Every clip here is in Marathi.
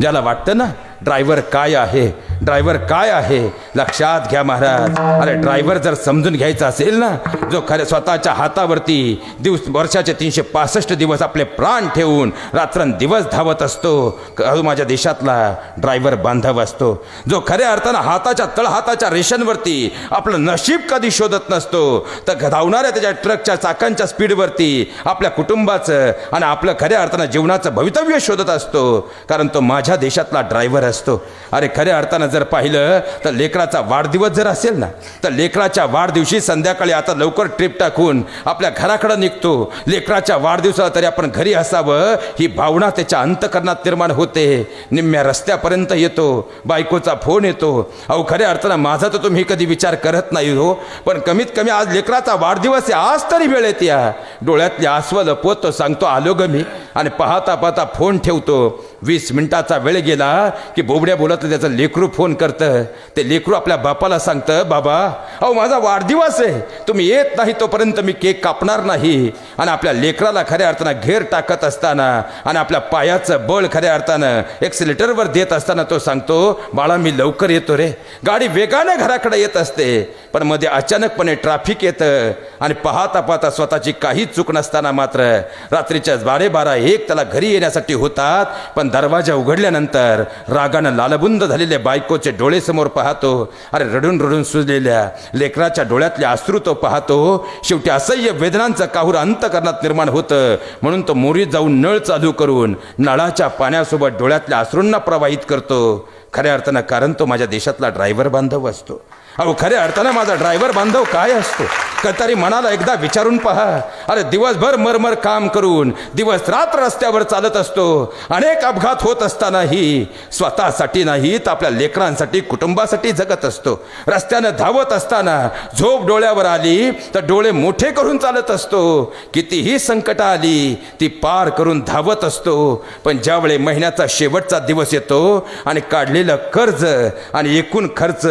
ज्याला वाटतं ना ड्रायव्हर काय आहे? ड्रायव्हर काय आहे? लक्षात घ्या महाराज. अरे ड्रायव्हर जर समजून घ्यायचा असेल ना जो खरे स्वतःच्या हातावरती दिवस वर्षाचे तीनशे पासष्ट दिवस आपले प्राण ठेवून रात्रंदिवस धावत असतो माझ्या देशातला ड्रायव्हर बांधव असतो जो खऱ्या अर्थानं हाताच्या तळहाताच्या रेषांवरती आपलं नशीब कधी शोधत नसतो तर धावणाऱ्या त्याच्या ट्रकच्या चाकांच्या स्पीडवरती आपल्या कुटुंबाचं आणि आपलं खऱ्या अर्थानं जीवनाचं भवितव्य शोधत असतो कारण तो माझ्या देशातला ड्रायव्हर असतो. अरे खऱ्या अर्थानं जर पाहिलं तर लेकराचा वाढदिवस जर असेल ना तर लेकराच्या वाढदिवशी संध्याकाळी आता लवकर ट्रिप टाकून आपल्या घराकडे निघतो. लेकराच्या वाढदिवसाला तरी आपण घरी असावं ही भावना त्याच्या अंतकरणात निर्माण होते. निम्म्या रस्त्यापर्यंत येतो बायकोचा फोन येतो. अहो खऱ्या अर्थानं माझा तर तुम्ही कधी विचार करत नाही हो पण कमीत कमी आज लेकराचा वाढदिवस आहे आज तरी वेळ येते या. डोळ्यातली आसवं लपवतो सांगतो आलो ग मी. आणि पाहता पाहता फोन ठेवतो. वीस मिनिटाचा वेळ गेला की बोबड्या बोलत त्याचा लेकरू फोन करतं. ते लेकरू आपल्या बापाला सांगतं बाबा अहो माझा वाढदिवस आहे. तुम्ही येत नाही तोपर्यंत मी केक कापणार नाही. आणि आपल्या लेकराला खऱ्या अर्थानं घेर टाकत असताना आणि आपल्या पायाचं बळ खऱ्या अर्थानं एक्सिलेटरवर देत असताना तो सांगतो बाळा मी लवकर येतो रे. गाडी वेगानं घराकडे येत असते पण मध्ये अचानकपणे ट्रॅफिक येतं आणि पाहता पाहता स्वतःची काही चूक नसताना मात्र रात्रीच्या बारे बारा एक त्याला घरी येण्यासाठी होतात पण दरवाजा उघडल्यानंतर रागानं लालबुंद झालेल्या बायकोचे डोळेसमोर पाहतो. अरे रडून रडून सुजलेल्या लेकराच्या डोळ्यातले अश्रू तो पाहतो. शेवटी असह्य वेदनांचं काहूर अंतकरणात निर्माण होतं. म्हणून तो मोरी जाऊन नळ चालू करून नळाच्या पाण्यासोबत डोळ्यातल्या अश्रूंना प्रवाहित करतो. खऱ्या अर्थानं कारण तो माझ्या देशातला ड्रायव्हर बांधव असतो. अहो खऱ्या अर्थानं माझा ड्रायव्हर बांधव काय असतो? का मनाला एकदा विचारून पहा. अरे दिवसभर मरमर काम करून दिवस रात्र रस्त्यावर चालत असतो. अनेक अपघात होत असतानाही स्वतःसाठी नाही तर आपल्या लेकरांसाठी कुटुंबासाठी जगत असतो. रस्त्यानं धावत असताना झोप डोळ्यावर आली तर डोळे मोठे करून चालत असतो. कितीही संकट आली ती पार करून धावत असतो. पण ज्यावेळी महिन्याचा शेवटचा दिवस येतो आणि काढलेलं कर्ज आणि एकूण खर्च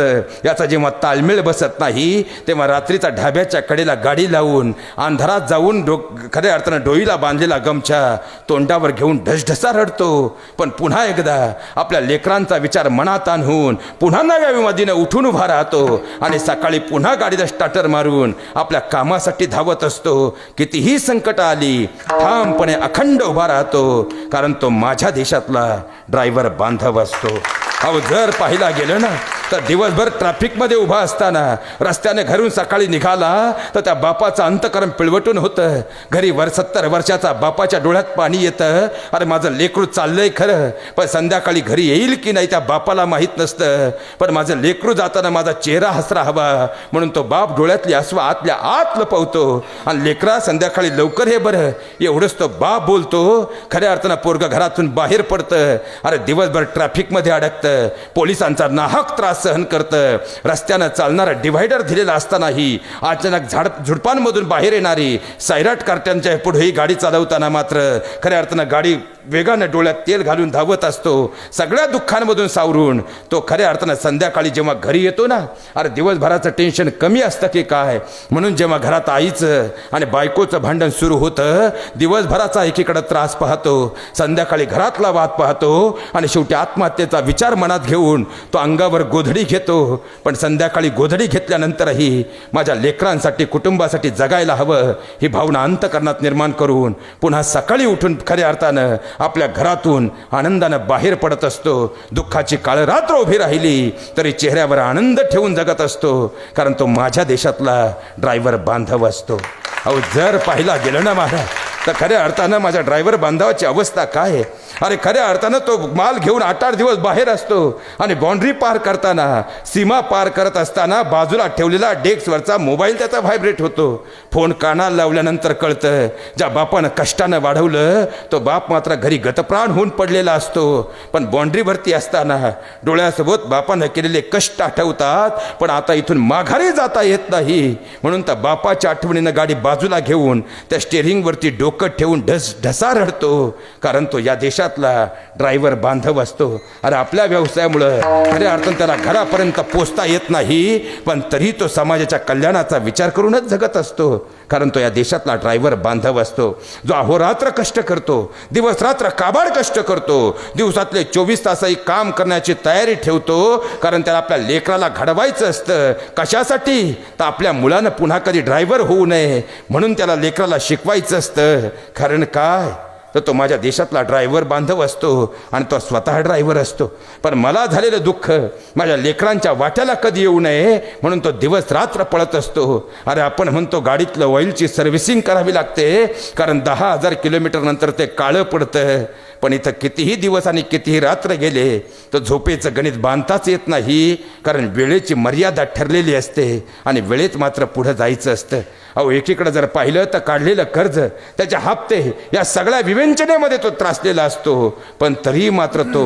याचा जेव्हा ताळमेळ बसत नाही तेव्हा रात्रीचा ढाब्याच्या कडेला गाडी लावून अंधारात जाऊन डो खऱ्या अर्थानं डोईला बांधलेला गमछा तोंडावर घेऊन ढसढसा रडतो. पण पुन्हा एकदा आपल्या लेकरांचा विचार मनात आणून पुन्हा नव्या विमादीनं उठून उभा राहतो आणि सकाळी पुन्हा गाडीला स्टार्टर मारून आपल्या कामासाठी धावत असतो. कितीही संकट आली ठामपणे अखंड उभा राहतो. कारण तो माझ्या देशातला ड्रायव्हर बांधव असतो. अहो जर पाहिला गेलं ना तर दिवसभर ट्रॅफिकमध्ये उभा असताना रस्त्याने घरून सकाळी निघाला तर त्या बापाचं अंतकरण पिळवटून होतं. घरी वर सत्तर वर्षाचा बापाच्या डोळ्यात पाणी येतं. अरे माझं लेकरू चाललंय खरं पण संध्याकाळी घरी येईल की नाही त्या बापाला माहीत नसतं. पण माझं लेकरू जाताना माझा चेहरा हसरा हवा म्हणून तो बाप डोळ्यातली आसवा आतल्या आत लपवतो. आणि लेकरा संध्याकाळी लवकर हे बरं. एवढंच तो बाप बोलतो खऱ्या अर्थानं पोरगं घरातून बाहेर पडतं. अरे दिवसभर ट्रॅफिकमध्ये अडकतं. पोलिसांचा नाहक त्रास सहन करतं रस्त्यानं चालणारा डिव्हायडर दिलेला असतानाही अचानक झाड झुडपांमधून बाहेर येणारी सायराट कार्ट्यांच्या पुढे ही गाडी चालवताना मात्र खऱ्या अर्थानं गाडी वेगानं डोळ्यात तेल घालून धावत असतो. सगळ्या दुःखांमधून सावरून. तो खऱ्या अर्थानं संध्याकाळी जेव्हा घरी येतो ना अरे दिवसभराचं टेन्शन कमी असतं की काय? म्हणून जेव्हा घरात आईचं आणि बायकोचं भांडण सुरू होतं दिवसभराचा एकीकडं त्रास पाहतो. संध्याकाळी घरातला वाद पाहतो आणि शेवटी आत्महत्येचा विचार मनात घेऊन तो अंगावर गोधडी घेतो. पण संध्याकाळी गोधडी घेतल्यानंतरही माझ्या लेकरांसाठी कुटुंबासाठी जगायला हवं ही भावना अंतकरणात निर्माण करून पुन्हा सकाळी उठून खऱ्या अर्थानं आपल्या घरातून आनंदानं बाहेर पडत असतो. दुःखाची काळ रात्र उभी राहिली तरी चेहऱ्यावर आनंद ठेवून जगत असतो. कारण तो माझ्या देशातला ड्रायव्हर बांधव असतो. अहो जर पाहिला गेलं ना महाराज तर खऱ्या अर्थानं माझ्या ड्रायव्हर बांधवाची अवस्था काय आहे? अरे खऱ्या अर्थानं तो माल घेऊन आठ आठ दिवस बाहेर असतो. आणि बाउंड्री पार करताना सीमा पार करत असताना बाजूला ठेवलेला डेस्कवरचा मोबाईल त्याचा व्हायब्रेट होतो. फोन कानाला लावल्यानंतर कळतं ज्या बापानं कष्टानं वाढवलं तो बाप मात्र घरी गतप्राण होऊन पडलेला असतो. पण बाउंड्रीवरती असताना डोळ्यासोबत बापानं केलेले कष्ट आठवतात पण आता इथून माघारी जाता येत नाही. म्हणून त्या बापाच्या आठवणीनं गाडी बाजूला घेऊन त्या स्टेअरिंगवरती डोकं ठेवून ढस ढसा रडतो. कारण तो या देशात घरातला ड्रायव्हर बांधव असतो. अरे आपल्या व्यवसायामुळं खऱ्या अर्थानं त्याला घरापर्यंत पोचता येत नाही पण तरी तो समाजाच्या कल्याणाचा विचार करूनच जगत असतो. कारण तो या देशातला ड्रायव्हर बांधव असतो. जो अहोरात्र कष्ट करतो दिवसरात्र काबाड कष्ट करतो दिवसातले चोवीस तासही काम करण्याची तयारी ठेवतो कारण त्याला आपल्या लेकराला घडवायचं असतं. कशासाठी? तर आपल्या मुलानं पुन्हा कधी ड्रायव्हर होऊ नये म्हणून त्याला लेकराला शिकवायचं असतं. कारण काय? तर तो माझ्या देशातला ड्रायव्हर बांधव असतो आणि तो स्वतः ड्रायव्हर असतो. पण मला झालेलं दुःख माझ्या लेकरांच्या वाट्याला कधी येऊ नये म्हणून तो दिवस रात्र पळत असतो. अरे आपण म्हणतो गाडीतलं ऑइलची सर्व्हिसिंग करावी लागते कारण दहा हजार किलोमीटरनंतर ते काळं पडतं. पण इथं कितीही दिवस आणि कितीही रात्र गेले तर झोपेचं गणित बांधताच येत नाही कारण वेळेची मर्यादा ठरलेली असते आणि वेळेत मात्र पुढं जायचं असतं. अहो एकीकडं जर पाहिलं तर काढलेलं कर्ज त्याचे हप्ते या सगळ्या विवेचनेमध्ये तो त्रासलेला असतो. पण तरीही मात्र तो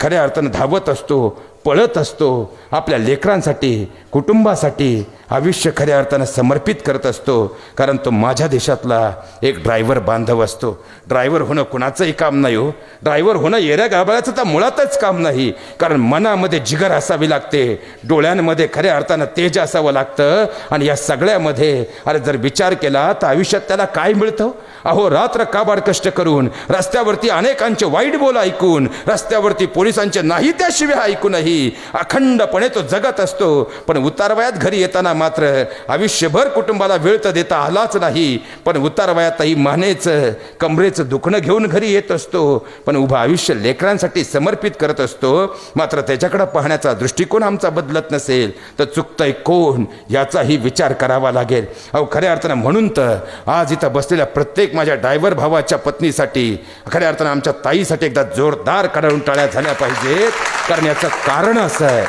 खऱ्या अर्थानं धावत असतो. पळत असतो आपल्या लेकरांसाठी कुटुंबासाठी आयुष्य खऱ्या अर्थानं समर्पित करत असतो. कारण तो माझ्या देशातला एक ड्रायव्हर बांधव असतो. ड्रायव्हर होणं कुणाचंही काम नाही हो. ड्रायव्हर होणं येऱ्या गाभाळ्याचं तर मुळातच काम नाही. कारण मनामध्ये जिगर असावी लागते. डोळ्यांमध्ये खऱ्या अर्थानं तेज असावं लागतं. आणि या सगळ्यामध्ये अरे जर विचार केला तर आयुष्यात त्याला काय मिळतं? अहो रात्र काबाड कष्ट करून रस्त्यावरती अनेकांचे वाईट बोल ऐकून रस्त्यावरती पोलिसांचे नाही त्याशिवाय ऐकूनही ऐकूनही अखंडपणे तो जगत असतो. पण उतारवयात घरी येताना मात्र आयुष्यभर कुटुंबाला वेळ तर देता आलाच नाही. पण उतारवयातही मानेचं कमरेचं दुखणं घेऊन घरी येत असतो. पण उभं आयुष्य लेकरांसाठी समर्पित करत असतो. मात्र त्याच्याकडं पाहण्याचा दृष्टिकोन आमचा बदलत नसेल तर चुकतंय कोण याचाही विचार करावा लागेल. अहो खऱ्या अर्थानं म्हणून तर आज इथं बसलेल्या प्रत्येक माझ्या ड्रायव्हर भावाच्या पत्नीसाठी खऱ्या अर्थानं आमच्या ताईसाठी एकदा जोरदार कडाळून टाळ्या झाल्या पाहिजेत. कारण याचं कारण असं आहे.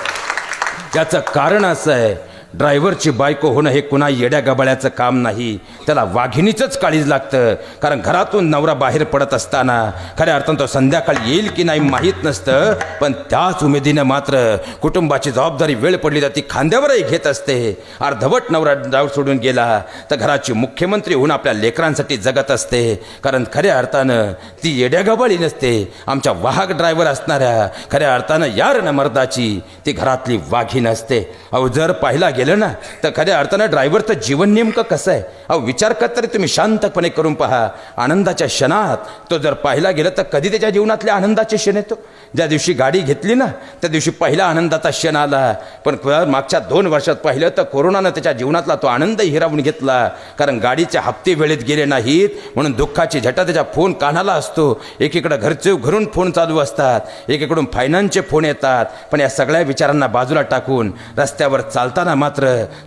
याचं कारण असं आहे ड्रायव्हरची बायको होणं हे कुणा येड्या गबाळ्याचं काम नाही. त्याला वाघिणीचंच काळीज लागतं. कारण घरातून नवरा बाहेर पडत असताना खऱ्या अर्थानं तो संध्याकाळी येईल की नाही माहीत नसतं. पण त्याच उमेदीनं मात्र कुटुंबाची जबाबदारी वेळ पडली तर ती खांद्यावरही घेत असते. अर्धवट नवरा ड्रायव्हर सोडून गेला तर घराची मुख्यमंत्री होऊन आपल्या लेकरांसाठी जगत असते. कारण खऱ्या अर्थानं ती येड्या गबाळी नसते. आमच्या वाहक ड्रायव्हर असणाऱ्या खऱ्या अर्थानं यार न मर्दाची ती घरातली वाघीण असते अहो जर पाहिला गेला ना तर खऱ्या अर्थानं ड्रायव्हरचं जीवन नेमकं कसं आहे? अहो विचार कर तरी तुम्ही शांतपणे करून पहा. आनंदाच्या क्षणात तो जर पाहिला गेलं तर कधी त्याच्या जीवनातल्या आनंदाचे क्षण येतो? ज्या दिवशी गाडी घेतली ना त्या दिवशी पहिला आनंदाचा क्षण आला. पण मागच्या दोन वर्षात पाहिलं तर कोरोनानं त्याच्या जीवनातला तो आनंद हिरावून घेतला. कारण गाडीचे हप्ते वेळेत गेले नाहीत म्हणून दुःखाची झटा त्याच्या फोन कानाला असतो. एकीकडं घरचे घरून फोन चालू असतात एकीकडून फायनान्सचे फोन येतात. पण या सगळ्या विचारांना बाजूला टाकून रस्त्यावर चालताना मात्र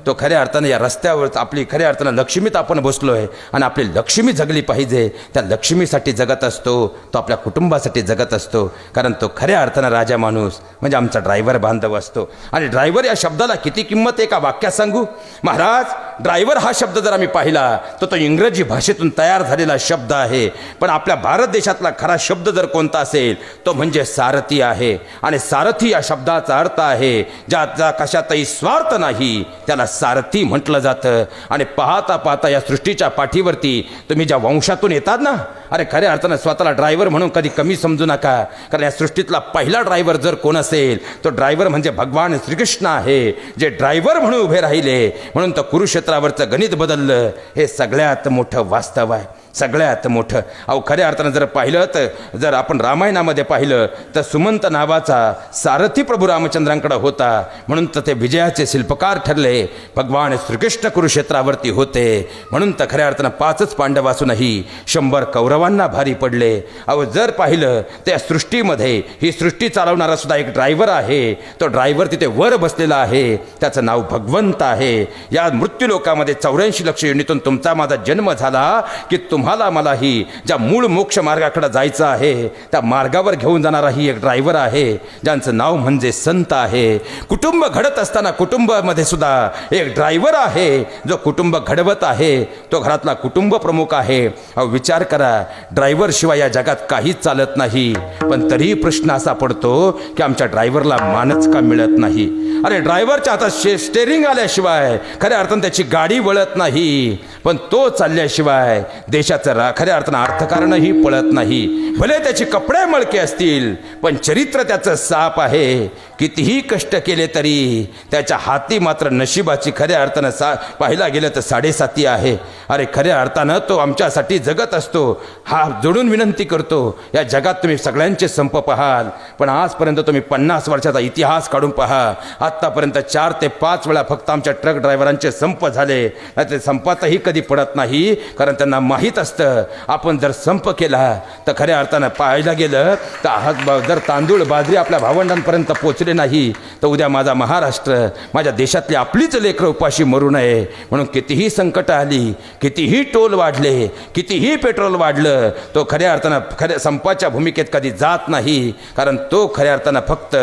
तो खऱ्या अर्थानं या रस्त्यावर आपली खऱ्या अर्थानं लक्ष्मीत आपण बसलोय आणि आपली लक्ष्मी जगली पाहिजे त्या लक्ष्मीसाठी जगत असतो तो आपल्या कुटुंबासाठी जगत असतो. कारण तो खऱ्या अर्थानं राजा माणूस म्हणजे आमचा ड्रायव्हर बांधव असतो. आणि ड्रायव्हर या शब्दाला किती किंमत आहे का वाक्यात सांगू? महाराज ड्रायव्हर हा शब्द जर आम्ही पाहिला तर तो इंग्रजी भाषेतून तयार झालेला शब्द आहे. पण आपल्या भारत देशातला खरा शब्द जर कोणता असेल तो म्हणजे सारथी आहे. आणि सारथी या शब्दाचा अर्थ आहे ज्याचा कशातही स्वार्थ नाही त्याला सारथी म्हटलं जातं. आणि पाहता पाहता या सृष्टीच्या पाठीवरती तुम्ही ज्या वंशातून येतात ना अरे खऱ्या अर्थानं स्वतःला ड्रायव्हर म्हणून कधी कमी समजू नका. कारण या सृष्टीतला पहिला ड्रायव्हर जर कोण असेल तो ड्रायव्हर म्हणजे भगवान श्रीकृष्ण आहे. जे ड्रायव्हर म्हणून उभे राहिले म्हणून तर कुरुक्षेत्रावरचं गणित बदललं हे सगळ्यात मोठं वास्तव आहे. सगळ्यात मोठं. अहो खऱ्या अर्थानं जर पाहिलं तर जर आपण रामायणामध्ये पाहिलं तर सुमंत नावाचा सारथी प्रभू रामचंद्रांकडे होता. म्हणून तर ते विजयाचे शिल्पकार ठरले. भगवान श्रीकृष्ण कुरुक्षेत्रावरती होते. म्हणून तर खऱ्या अर्थानं पाचच पांडव असूनही शंभर कौरवांना भारी पडले. अहो जर पाहिलं त्या सृष्टीमध्ये ही सृष्टी चालवणारा सुद्धा एक ड्रायव्हर आहे. तो ड्रायव्हर तिथे वर बसलेला आहे. त्याचं नाव भगवंत आहे. या मृत्यूलोकामध्ये चौऱ्याऐंशी लक्ष युनितून तुमचा माझा जन्म झाला की तुम्हाला मलाही ज्या मूळ मोक्ष मार्गाकडे जायचं आहे त्या मार्गावर घेऊन जाणारा ही एक ड्रायव्हर आहे ज्यांचं नाव म्हणजे संत आहे. कुटुंब घडत असताना कुटुंबामध्ये सुद्धा एक ड्रायव्हर आहे जो कुटुंब घडवत आहे तो घरातला कुटुंब प्रमुख आहे. अहो विचार करा ड्रायव्हरशिवाय या जगात काहीच चालत नाही. पण तरीही प्रश्न असा पडतो की आमच्या ड्रायव्हरला मानच का मिळत नाही? अरे ड्रायव्हरच्या हातात शे स्टेरिंग आल्याशिवाय खऱ्या अर्थानं त्याची गाडी वळत नाही. पण तो चालल्याशिवाय देश आयुष्याचं रा खऱ्या अर्थानं अर्थकारणही पळत नाही. भले त्याचे कपडे मळके असतील पण चरित्र त्याचं साप आहे. कितीही कष्ट केले तरी त्याच्या हाती मात्र नशिबाची खऱ्या अर्थानं सा पाहायला गेलं तर साडेसाती आहे. अरे खऱ्या अर्थानं तो आमच्यासाठी जगत असतो. हा जोडून विनंती करतो. या जगात तुम्ही सगळ्यांचे संप पाहाल. पण आजपर्यंत तुम्ही पन्नास वर्षाचा इतिहास काढून पहा. आत्तापर्यंत चार ते पाच वेळा फक्त आमच्या ट्रक ड्रायव्हरांचे संप झाले. नाही ते संपातही कधी पडत नाही कारण त्यांना माहीत असतं. आपण जर संप केला तर खऱ्या अर्थानं पाहायला गेलं तर आज जर तांदूळ बाजरी आपल्या भावंडांपर्यंत पोचले नाही तर उद्या माझा महाराष्ट्र माझ्या देशातली आपलीच लेकरं उपाशी मरू नये. म्हणून कितीही संकटं आली कितीही टोल वाढले कितीही पेट्रोल वाढलं तो खऱ्या अर्थानं खऱ्या संपाच्या भूमिकेत कधी जात नाही कारण तो खऱ्या अर्थानं फक्त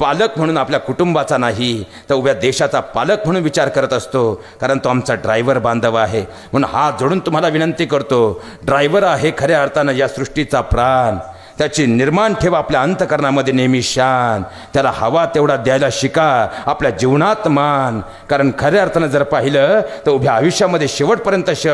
पालक म्हणून आपल्या कुटुंबाचा नाही तर उभ्या देशाचा पालक म्हणून विचार करत असतो कारण तो आमचा ड्रायव्हर बांधव आहे. म्हणून हात जोडून तुम्हाला विनंती करतो ड्रायव्हर आहे खऱ्या अर्थानं या सृष्टीचा प्राण. त्याची निर्माण ठेवा आपल्या अंतकरणामध्ये नेहमी शान. त्याला हवा तेवढा द्यायला शिका. आपल्या जीवनात मान. कारण खऱ्या अर्थानं जर पाहिलं तर उभ्या आयुष्यामध्ये शेवटपर्यंत शे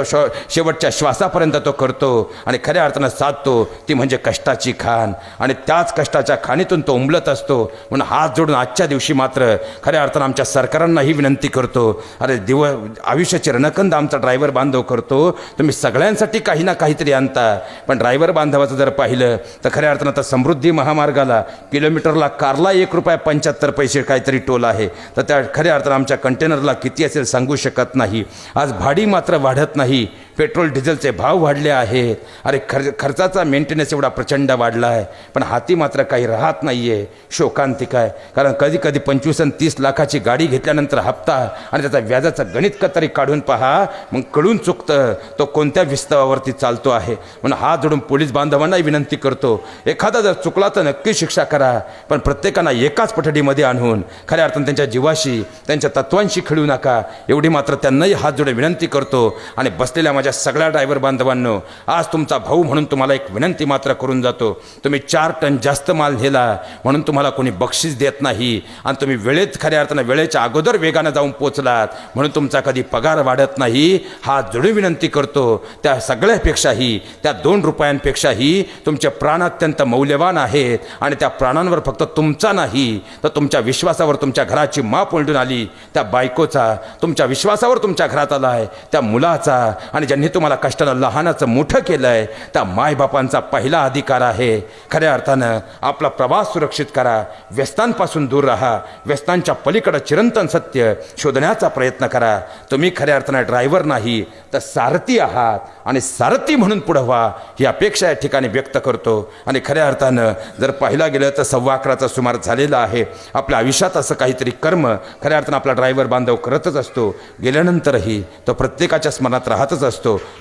शेवटच्या श्वासापर्यंत तो करतो आणि खऱ्या अर्थानं साधतो. ती म्हणजे कष्टाची खाण. आणि त्याच कष्टाच्या खाणीतून तो उमलत असतो. म्हणून हात जोडून आजच्या दिवशी मात्र खऱ्या अर्थानं आमच्या सरकारांनाही विनंती करतो. अरे दिव आयुष्याची रणकंद आमचा ड्रायव्हर बांधव करतो. तुम्ही सगळ्यांसाठी काही ना काहीतरी आणता. पण ड्रायव्हर बांधवाचं जर पाहिलं तर खऱ्या अर्थानं आता समृद्धी महामार्गाला किलोमीटरला कारला एक रुपया पंच्याहत्तर पैसे काहीतरी टोल आहे. तर त्या खऱ्या अर्थानं आमच्या कंटेनरला किती असेल सांगू शकत नाही. आज भाडी मात्र वाढत नाही. पेट्रोल डिझेलचे भाव वाढले आहेत. अरे खर्च खर्चाचा मेंटेनन्स एवढा प्रचंड वाढला आहे. पण हाती मात्र काही राहत नाही आहे शोकांतिक आहे. कारण कधी कधी पंचवीस आणि तीस लाखाची गाडी घेतल्यानंतर हप्ता आणि त्याचा व्याजाचं गणित का तरी काढून पहा मग कळून चुकतं तो कोणत्या विस्तवावरती चालतो आहे. म्हणून हात जोडून पोलीस बांधवांनाही विनंती करतो एखादा जर चुकला तर नक्की शिक्षा करा. पण प्रत्येकांना एकाच पठडीमध्ये आणून खऱ्या अर्थानं त्यांच्या जीवाशी त्यांच्या तत्वांशी खेळू नका. एवढी मात्र त्यांनाही हात जोडून विनंती करतो आणि बसलेल्या माझ्या सगळ्या ड्रायव्हर बांधवांनो आज तुमचा भाऊ म्हणून तुम्हाला एक विनंती मात्र करून जातो. तुम्ही चार टन जास्त माल नेला म्हणून तुम्हाला कोणी बक्षीस देत नाही. आणि तुम्ही वेळेत खऱ्या अर्थानं वेळेच्या अगोदर वेगानं जाऊन पोचलात म्हणून तुमचा कधी पगार वाढत नाही हा जुळू विनंती करतो. त्या सगळ्यापेक्षाही त्या दोन रुपयांपेक्षाही तुमचे प्राण अत्यंत मौल्यवान आहेत. आणि त्या प्राणांवर फक्त तुमचा नाही तर तुमच्या विश्वासावर तुमच्या घराची माप ओलडून आली. त्या बायकोचा तुमच्या विश्वासावर तुमच्या घरात आला आहे त्या मुलाचा आणि ज्यांनी तुम्हाला कष्टानं लहानाचं मोठं केलं आहे त्या मायबापांचा पहिला अधिकार आहे. खऱ्या अर्थानं आपला प्रवास सुरक्षित करा व्यस्तांपासून दूर राहा व्यस्तांच्या पलीकडं चिरंतन सत्य शोधण्याचा प्रयत्न करा. तुम्ही खऱ्या अर्थानं ड्रायव्हर नाही तर सारथी आहात आणि सारथी म्हणून पुढं व्हा ही अपेक्षा या ठिकाणी व्यक्त करतो. आणि खऱ्या अर्थानं जर पाहिला गेलं तर सव्वा अकराचा सुमार झालेला आहे. आपल्या आयुष्यात असं काहीतरी कर्म खऱ्या अर्थानं आपला ड्रायव्हर बांधव करतच असतो. गेल्यानंतरही तो प्रत्येकाच्या स्मरणात राहतच असतो.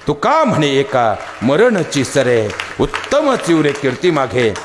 तू का म्हणे एका मरणची सरे. उत्तम चिवरे कीर्ती मागे.